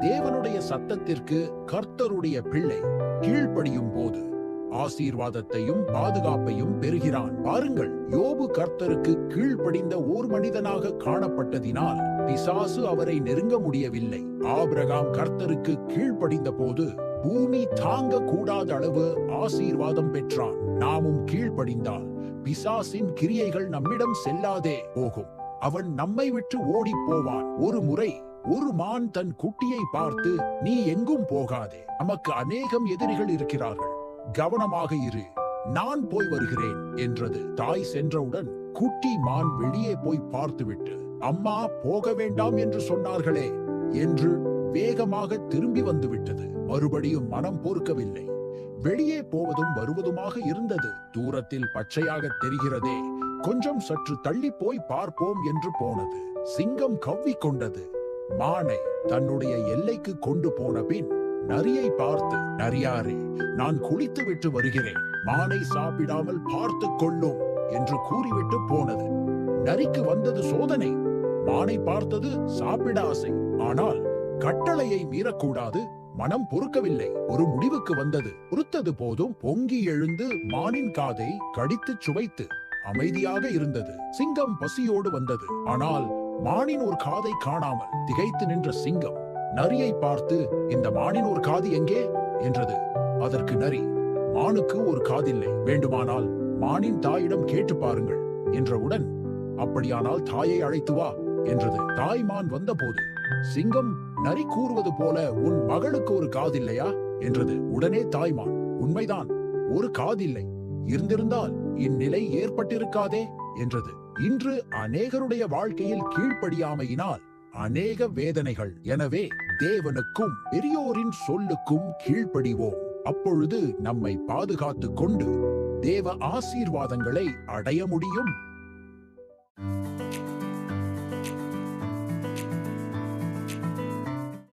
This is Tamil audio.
தேவனுடைய சத்தத்திற்கு கர்த்தருடைய பிள்ளை கீழ்ப்படியும் போது ஆசீர்வாதத்தையும் பாதுகாப்பையும் பெறுகிறான். பாருங்கள் யோபு கர்த்தருக்கு கீழ்ப்படிந்த ஓர் மனிதனாக காணப்பட்டதினால் பிசாசு அவரை நெருங்க முடியவில்லை. ஆபிரகாம் கர்த்தருக்கு கீழ்ப்படிந்த போது பூமி தாங்க கூடாத அளவு ஆசீர்வாதம் பெற்றான். நாமும் கீழ்ப்படிந்தால் பிசாசின் கிரியைகள் நம்மிடம் செல்லாதே போகும். அவன் நம்மை விட்டு ஓடிப் போவான். ஒரு முறை ஒரு மான் தன் குட்டியை பார்த்து நீ எங்கும் போகாதே. நமக்கு அநேகம் எதிரிகள் இருக்கிறார்கள். கவனமாக இரு. நான் போய் வருகிறேன். என்றது. தாய் சென்றவுடன் குட்டி மான் வெளியே போய் பார்த்துவிட்டு அம்மா போக வேண்டாம் என்று சொன்னார்களே. என்று வேகமாக திரும்பி வந்துவிட்டது. மறுபடியும் மனம் பொறுக்கவில்லை. வெளியே போவதும் வருவதுமாக இருந்தது. தூரத்தில் பச்சையாக தெரிகிறதே. கொஞ்சம் சற்று தள்ளி போய் பார்ப்போம் என்று போனது. சிங்கம் கவ்விக் கொண்டது. மானை தன்னுடைய எல்லைக்கு கொண்டு போன பின் நரியை பார்த்து நரியாரே நான் குளித்து விட்டு வருகிறேன். மானை சாப்பிடாமல் பார்த்து கொள்ளும் என்று கூறிவிட்டு போனது. நரிக்கு வந்தது சோதனை. மானை பார்த்தது சாப்பிட ஆசை. ஆனால் கட்டளையை மீறக்கூடாது மனம் பொறுக்கவில்லை. ஒரு முடிவுக்கு வந்தது. பொறுத்தது போதும் பொங்கி எழுந்து மானின் காதை கடித்துச் சுவைத்து அமைதியாக இருந்தது. சிங்கம் பசியோடு வந்தது. ஆனால் மானின் ஒரு காதை காணாமல் திகைத்து நின்ற சிங்கம் நரியை பார்த்து இந்த மானின் ஒரு காது எங்கே? என்றது. அதற்கு நரி மானுக்கு ஒரு காதில்லை. வேண்டுமானால் மானின் தாயிடம் கேட்டு பாருங்கள் என்றவுடன் அப்படியானால் தாயை அழைத்து வா என்றது. தாய்மான் வந்தபோது சிங்கம் நரி கூறுவது போல உன் மகளுக்கு ஒரு காதில்லையா? என்றது. உடனே தாய்மான் உண்மைதான். ஒரு காதில்லை. இருந்திருந்தால் இந்நிலை ஏற்பட்டிருக்காதே என்றது. இன்று அநேகருடைய வாழ்க்கையில் கீழ்ப்படியாமையினால் அநேக வேதனைகள். எனவே தேவனுக்கும் பெரியோரின் சொல்லுக்கும் கீழ்ப்படிவோம். அப்பொழுது நம்மை பாதுகாத்து கொண்டு தேவ ஆசீர்வாதங்களை அடைய முடியும்.